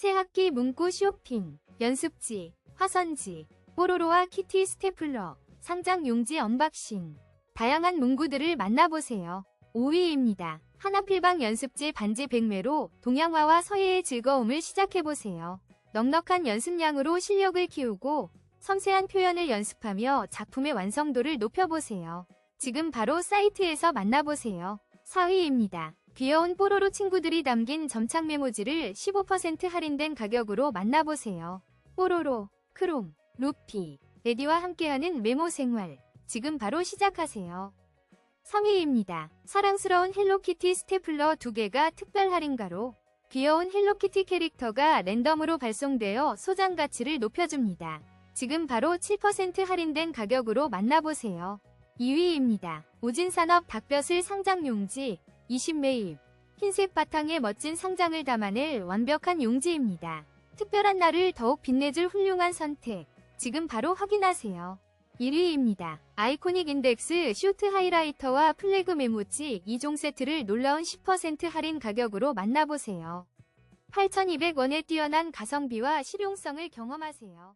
새학기 문구 쇼핑, 연습지, 화선지, 뽀로로와 키티 스테플러, 상장 용지 언박싱. 다양한 문구들을 만나보세요. 5위입니다. 하나필방 연습지 반지 100매로 동양화와 서예의 즐거움을 시작해보세요. 넉넉한 연습량으로 실력을 키우고 섬세한 표현을 연습하며 작품의 완성도를 높여보세요. 지금 바로 사이트에서 만나보세요. 4위입니다. 귀여운 뽀로로 친구들이 담긴 점착 메모지를 15% 할인된 가격으로 만나보세요. 뽀로로, 크롬, 루피, 레디와 함께하는 메모 생활. 지금 바로 시작하세요. 3위입니다. 사랑스러운 헬로키티 스테플러 2개가 특별 할인가로 귀여운 헬로키티 캐릭터가 랜덤으로 발송되어 소장 가치를 높여줍니다. 지금 바로 7% 할인된 가격으로 만나보세요. 2위입니다. 오진산업 닭볕을 상장 용지 20매입 흰색 바탕에 멋진 상장을 담아낼 완벽한 용지입니다. 특별한 날을 더욱 빛내줄 훌륭한 선택. 지금 바로 확인하세요. 1위입니다. 아이코닉 인덱스 슈트 하이라이터와 플래그 메모지 2종 세트를 놀라운 10% 할인 가격으로 만나보세요. 8,200원의 뛰어난 가성비와 실용성을 경험하세요.